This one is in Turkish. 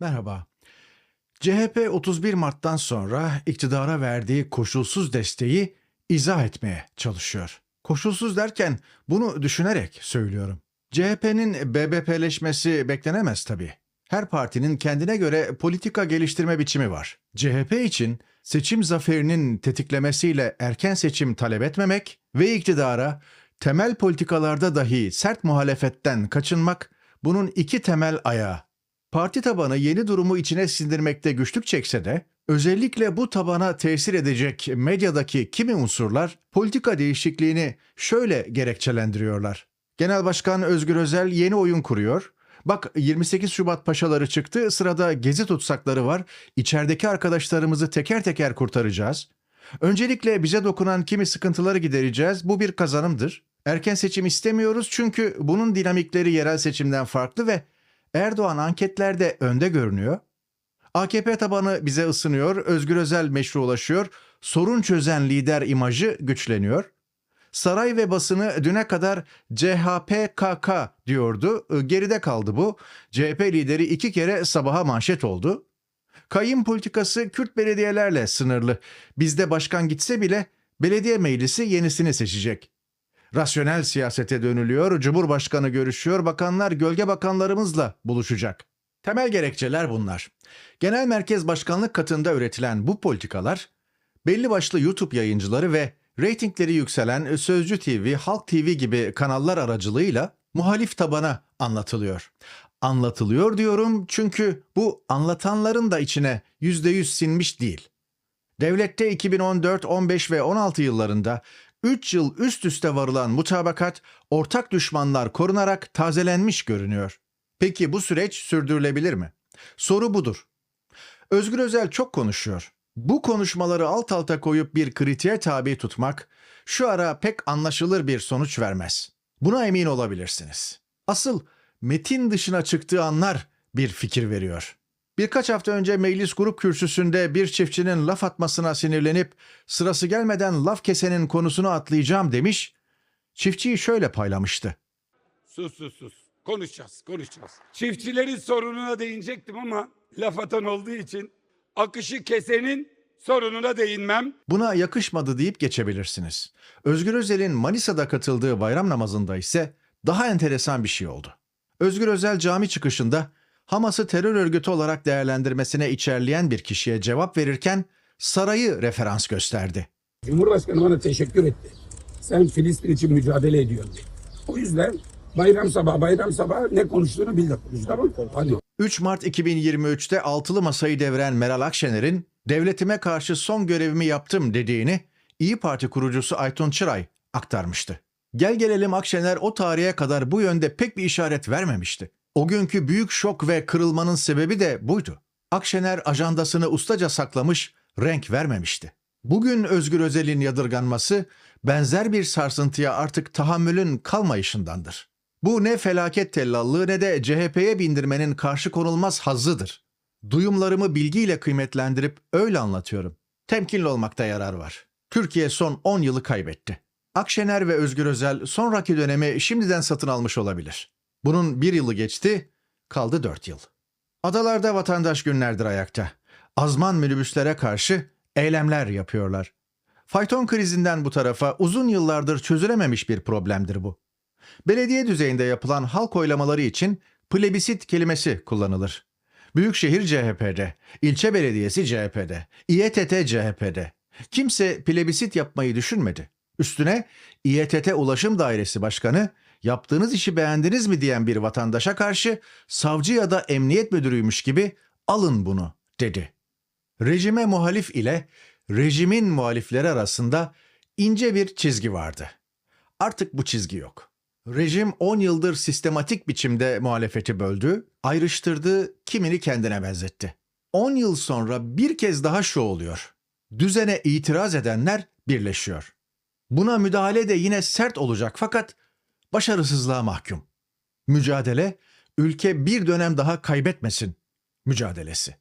Merhaba. CHP 31 Mart'tan sonra iktidara verdiği koşulsuz desteği izah etmeye çalışıyor. Koşulsuz derken bunu düşünerek söylüyorum. CHP'nin BBP'leşmesi beklenemez tabii. Her partinin kendine göre politika geliştirme biçimi var. CHP için seçim zaferinin tetiklemesiyle erken seçim talep etmemek ve iktidara temel politikalarda dahi sert muhalefetten kaçınmak bunun iki temel ayağı. Parti tabanı yeni durumu içine sindirmekte güçlük çekse de özellikle bu tabana tesir edecek medyadaki kimi unsurlar politika değişikliğini şöyle gerekçelendiriyorlar. Genel Başkan Özgür Özel yeni oyun kuruyor. Bak 28 Şubat paşaları çıktı, sırada gezi tutsakları var. İçerideki arkadaşlarımızı teker teker kurtaracağız. Öncelikle bize dokunan kimi sıkıntıları gidereceğiz. Bu bir kazanımdır. Erken seçim istemiyoruz çünkü bunun dinamikleri yerel seçimden farklı ve Erdoğan anketlerde önde görünüyor. AKP tabanı bize ısınıyor, Özgür Özel meşrulaşıyor, sorun çözen lider imajı güçleniyor. Saray ve basını düne kadar CHPKK diyordu. Ee, Geride kaldı bu. CHP lideri iki kere sabaha manşet oldu. Kayın politikası Kürt belediyelerle sınırlı. Bizde başkan gitse bile belediye meclisi yenisini seçecek. Rasyonel siyasete dönülüyor, Cumhurbaşkanı görüşüyor, bakanlar gölge bakanlarımızla buluşacak. Temel gerekçeler bunlar. Genel Merkez Başkanlık katında üretilen bu politikalar, belli başlı YouTube yayıncıları ve reytingleri yükselen Sözcü TV, Halk TV gibi kanallar aracılığıyla muhalif tabana anlatılıyor. Anlatılıyor diyorum çünkü bu anlatanların da içine %100 sinmiş değil. Devlette 2014, 15 ve 16 yıllarında 3 yıl üst üste varılan mutabakat ortak düşmanlar korunarak tazelenmiş görünüyor. Peki bu süreç sürdürülebilir mi? Soru budur. Özgür Özel çok konuşuyor. Bu konuşmaları alt alta koyup bir kritiğe tabi tutmak şu ara pek anlaşılır bir sonuç vermez. Buna emin olabilirsiniz. Asıl metin dışına çıktığı anlar bir fikir veriyor. Birkaç hafta önce meclis grup kürsüsünde bir çiftçinin laf atmasına sinirlenip sırası gelmeden laf kesenin konusunu atlayacağım demiş, çiftçiyi şöyle paylamıştı. Sus sus sus. Konuşacağız, konuşacağız. Çiftçilerin sorununa değinecektim ama laf atan olduğu için akışı kesenin sorununa değinmem. Buna yakışmadı deyip geçebilirsiniz. Özgür Özel'in Manisa'da katıldığı bayram namazında ise daha enteresan bir şey oldu. Özgür Özel cami çıkışında Hamas'ı terör örgütü olarak değerlendirmesine içerleyen bir kişiye cevap verirken sarayı referans gösterdi. Cumhurbaşkanı bana teşekkür etti. Sen Filistin için mücadele ediyorsun. O yüzden bayram sabahı bayram sabahı ne konuştuğunu bil de konuş tamam mı? Hadi. 3 Mart 2023'te altılı masayı deviren Meral Akşener'in devletime karşı son görevimi yaptım dediğini İyi Parti kurucusu Aytun Çıray aktarmıştı. Gel gelelim Akşener o tarihe kadar bu yönde pek bir işaret vermemişti. O günkü büyük şok ve kırılmanın sebebi de buydu. Akşener ajandasını ustaca saklamış, renk vermemişti. Bugün Özgür Özel'in yadırganması benzer bir sarsıntıya artık tahammülün kalmayışındandır. Bu ne felaket tellallığı ne de CHP'ye bindirmenin karşı konulmaz hazzıdır. Duyumlarımı bilgiyle kıymetlendirip öyle anlatıyorum. Temkinli olmakta yarar var. Türkiye son 10 yılı kaybetti. Akşener ve Özgür Özel sonraki dönemi şimdiden satın almış olabilir. Bunun bir yılı geçti, kaldı 4 yıl. Adalarda vatandaş günlerdir ayakta. Azman minibüslere karşı eylemler yapıyorlar. Fayton krizinden bu tarafa uzun yıllardır çözülememiş bir problemdir bu. Belediye düzeyinde yapılan halk oylamaları için plebisit kelimesi kullanılır. Büyükşehir CHP'de, ilçe belediyesi CHP'de, İETT CHP'de. Kimse plebisit yapmayı düşünmedi. Üstüne İETT Ulaşım Dairesi Başkanı yaptığınız işi beğendiniz mi diyen bir vatandaşa karşı savcı ya da emniyet müdürüymüş gibi alın bunu dedi. Rejime muhalif ile rejimin muhalifleri arasında ince bir çizgi vardı. Artık bu çizgi yok. Rejim 10 yıldır sistematik biçimde muhalefeti böldü, ayrıştırdı, kimini kendine benzetti. 10 yıl sonra bir kez daha şu oluyor. Düzene itiraz edenler birleşiyor. Buna müdahale de yine sert olacak fakat başarısızlığa mahkum. Mücadele, ülke bir dönem daha kaybetmesin mücadelesi.